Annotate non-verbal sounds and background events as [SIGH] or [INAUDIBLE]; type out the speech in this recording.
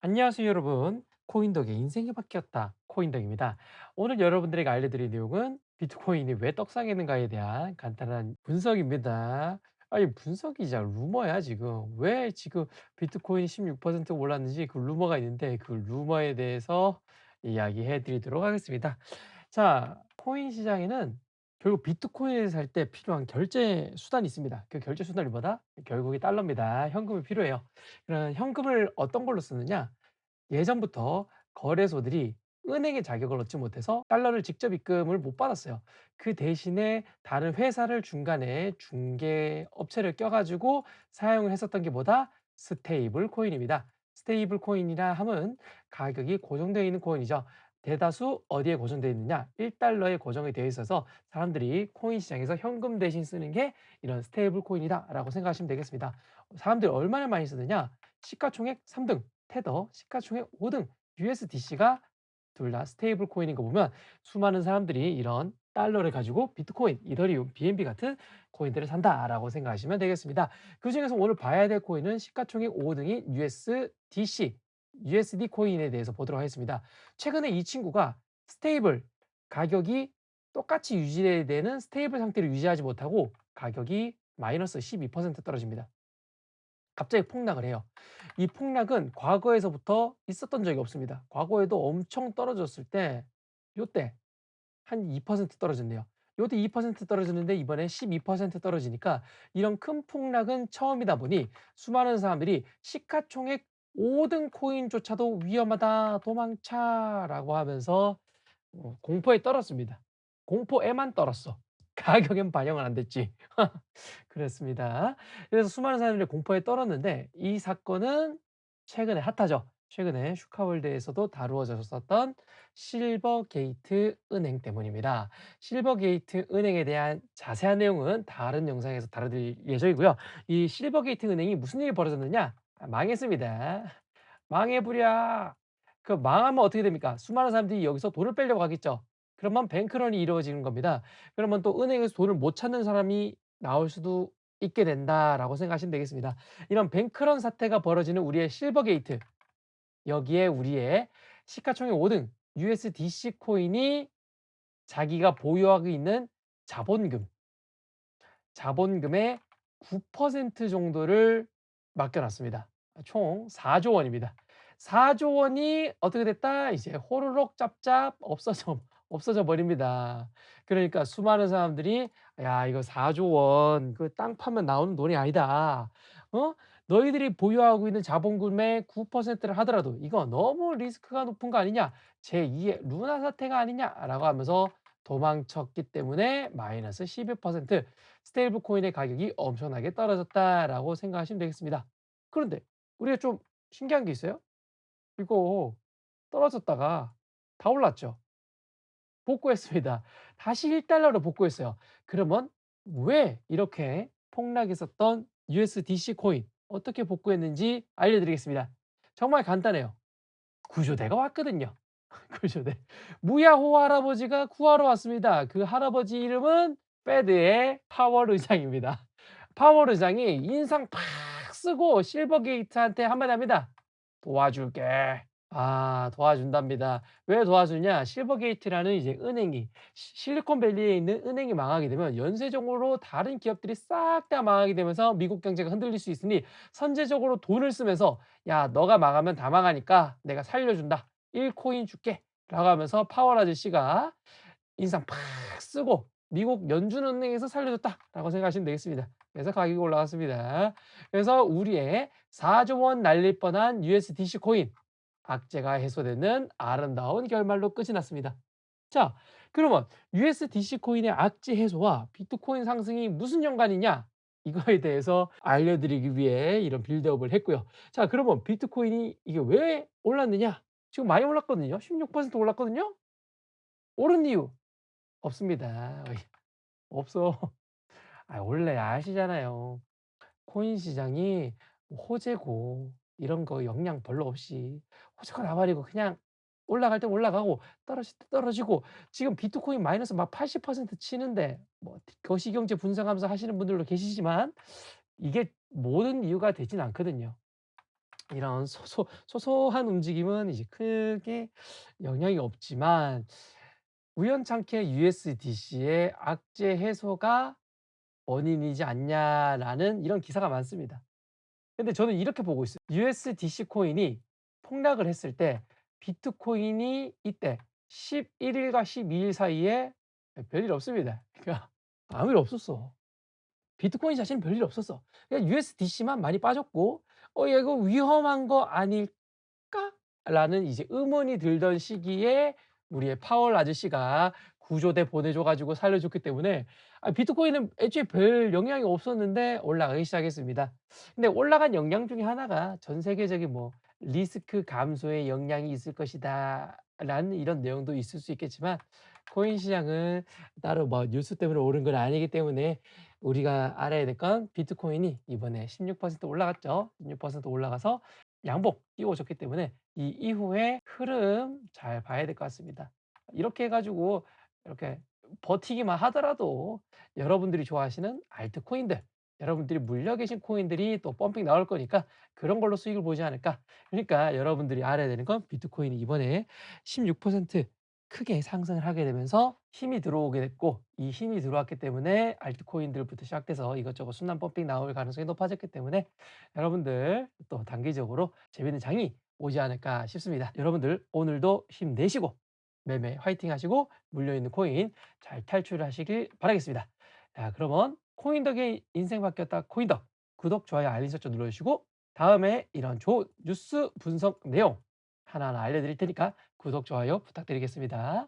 안녕하세요 여러분. 코인 덕에 인생이 바뀌었다. 코인덕입니다. 오늘 여러분들에게 알려드릴 내용은 비트코인이 왜 떡상했는가에 대한 간단한 분석입니다. 아니 분석이자 루머야 지금. 왜 지금 비트코인이 16% 올랐는지 그 루머가 있는데 그 루머에 대해서 이야기해 드리도록 하겠습니다. 자, 코인 시장에는 결국 비트코인을 살 때 필요한 결제 수단이 있습니다. 그 결제 수단이 뭐다? 결국이 달러입니다. 현금이 필요해요. 그런 현금을 어떤 걸로 쓰느냐? 예전부터 거래소들이 은행의 자격을 얻지 못해서 달러를 직접 입금을 못 받았어요. 그 대신에 다른 회사를 중간에 중개 업체를 껴가지고 사용을 했었던 게 뭐다? 스테이블 코인입니다. 스테이블 코인이라 함은 가격이 고정되어 있는 코인이죠. 대다수 어디에 고정되어 있느냐? 1달러에 고정이 되어 있어서 사람들이 코인 시장에서 현금 대신 쓰는 게 이런 스테이블 코인이다라고 생각하시면 되겠습니다. 사람들이 얼마나 많이 쓰느냐? 시가총액 3등, 테더, 시가총액 5등, USDC가 둘 다 스테이블 코인인 거 보면 수많은 사람들이 이런 달러를 가지고 비트코인, 이더리움, BNB 같은 코인들을 산다라고 생각하시면 되겠습니다. 그 중에서 오늘 봐야 될 코인은 시가총액 5등인 USDC, USD 코인에 대해서 보도록 하겠습니다. 최근에 이 친구가 스테이블, 가격이 똑같이 유지되는 스테이블 상태를 유지하지 못하고 가격이 마이너스 12% 떨어집니다. 갑자기 폭락을 해요. 이 폭락은 과거에서부터 있었던 적이 없습니다. 과거에도 엄청 떨어졌을 때 요때 한 2% 떨어졌네요. 요때 2% 떨어졌는데 이번에 12% 떨어지니까 이런 큰 폭락은 처음이다 보니 수많은 사람들이 시가총액 5등 코인조차도 "위험하다. 도망차."라고 하면서 어 공포에 떨었습니다. 공포에만 떨었어. [LAUGHS] 가격엔 반영은 안 됐지. [LAUGHS] 그렇습니다. 그래서 수많은 사람들이 공포에 떨었는데 이 사건은 최근에 핫하죠. 최근에 슈카월드에서도 다루어졌었던 실버게이트 은행 때문입니다. 실버게이트 은행에 대한 자세한 내용은 다른 영상에서 다뤄드릴 예정이고요. 이 실버게이트 은행이 무슨 일이 벌어졌느냐? 아, 망했습니다. 망해부랴. 그 망하면 어떻게 됩니까? 수많은 사람들이 여기서 돈을 빼려고 하겠죠. 그러면 뱅크런이 이루어지는 겁니다. 그러면 또 은행에서 돈을 못 찾는 사람이 나올 수도 있게 된다라고 생각하시면 되겠습니다. 이런 뱅크런 사태가 벌어지는 우리의 실버게이트 여기에 우리의 시가총액 5등 USDC 코인이 자기가 보유하고 있는 자본금, 자본금의 9% 정도를 맡겨놨습니다. 총 4조 원입니다. 4조 원이 어떻게 됐다? 이제 호로록 짭짭 없어져 [LAUGHS] 없어져 버립니다. 그러니까 수많은 사람들이 "야 이거 4조 원 그 땅 파면 나오는 돈이 아니다. 어? 너희들이 보유하고 있는 자본금의 9%를 하더라도 이거 너무 리스크가 높은 거 아니냐? 제2의 루나 사태가 아니냐?"라고 하면서 도망쳤기 때문에 마이너스 12% 스테이블 코인의 가격이 엄청나게 떨어졌다라고 생각하시면 되겠습니다. 그런데 우리가 좀 신기한 게 있어요. 이거 떨어졌다가 다 올랐죠. 복구했습니다. 다시 1달러로 복구했어요. 그러면 왜 이렇게 폭락했었던 USDC 코인 어떻게 복구했는지 알려드리겠습니다. 정말 간단해요. 구조대가 왔거든요. [LAUGHS] 구조대. 무야호 할아버지가 구하러 왔습니다. 그 할아버지 이름은 페드의 파월 의장입니다. 파월 의장이 인상 팍 쓰고 실버 게이트한테 한마디 합니다. 도와줄게. 아 도와준답니다. 왜 도와주냐? 실버게이트라는 이제 은행이 시 실리콘밸리에 있는 은행이 망하게 되면 연쇄적으로 다른 기업들이 싹 다 망하게 되면서 미국 경제가 흔들릴 수 있으니 선제적으로 돈을 쓰면서 "야 너가 망하면 다 망하니까 내가 살려준다. 1 코인 줄게."라고 하면서 파월 아저씨가 인상 팍 쓰고 "미국 연준은행에서 살려줬다."라고 생각하시면 되겠습니다. 그래서 가격이 올라갔습니다. 그래서 우리의 4조 원 날릴 뻔한 USDC 코인 악재가 해소되는 아름다운 결말로 끝이 났습니다. 자, 그러면 USDC 코인의 악재 해소와 비트코인 상승이 무슨 연관이냐? 이거에 대해서 알려드리기 위해 이런 빌드업을 했고요. 자, 그러면 비트코인이 이게 왜 올랐느냐? 지금 많이 올랐거든요. 16% 올랐거든요. 오른 이유 없습니다. [LAUGHS] 없어. 아, 원래 아시잖아요. 코인 시장이 뭐 호재고 이런 거 영향 별로 없이 호재가 나발이고 그냥 올라갈 때 올라가고 떨어질 때 떨어지고 지금 비트코인 마이너스 막 80% 치는데 뭐 거시경제 분석하면서 하시는 분들도 계시지만 이게 모든 이유가 되진 않거든요. 이런 소소 소소한 움직임은 이제 크게 영향이 없지만 우연찮게 USDC의 악재 해소가 원인이지 않냐라는 이런 기사가 많습니다. 근데 저는 이렇게 보고 있어요. USDC 코인이 폭락을 했을 때 비트코인이 이때 11 일과 12일 사이에 예 별일 없습니다. 그러니까 아무 일 없었어. 비트코인 자체는 별일 없었어. 그냥 USDC만 많이 빠졌고 ' 어야 이거 위험한 거 아닐까?'라는 이제 의문이 들던 시기에 우리의 파월 아저씨가 구조대 보내줘 가지고 살려줬기 때문에 아 비트코인은 애초에 별 영향이 없었는데 올라가기 시작했습니다. 근데 올라간 영향 중에 하나가 전 세계적인 뭐 '리스크 감소에 영향이 있을 것이다.'라는 이런 내용도 있을 수 있겠지만 코인 시장은 따로 뭐 뉴스 때문에 오른 건 아니기 때문에 우리가 알아야 될 건 비트코인이 이번에 16% 올라갔죠. 16% 올라가서 양복 띄워줬기 때문에 이 이후의 흐름 잘 봐야 될 것 같습니다. 이렇게 해 가지고 이렇게 버티기만 하더라도 여러분들이 좋아하시는 알트코인들, 여러분들이 물려 계신 코인들이 또 펌핑 나올 거니까 그런 걸로 수익을 보지 않을까. 그러니까 여러분들이 알아야 되는 건 비트코인이 이번에 16% 크게 상승을 하게 되면서 힘이 들어오게 됐고 이 힘이 들어왔기 때문에 알트코인들부터 시작돼서 이것저것 순환 펌핑 나올 가능성이 높아졌기 때문에 여러분들 또 단기적으로 재밌는 장이 오지 않을까 싶습니다. 여러분들 오늘도 힘내시고 매매 화이팅 하시고 물려 있는 코인 잘 탈출하시길 바라겠습니다. 자 그러면 코인덕의 인생 바뀌었다 코인덕 구독, 좋아요, 알림 설정 눌러주시고 다음에 이런 좋은 뉴스 분석 내용 하나하나 알려드릴 테니까 구독, 좋아요 부탁드리겠습니다.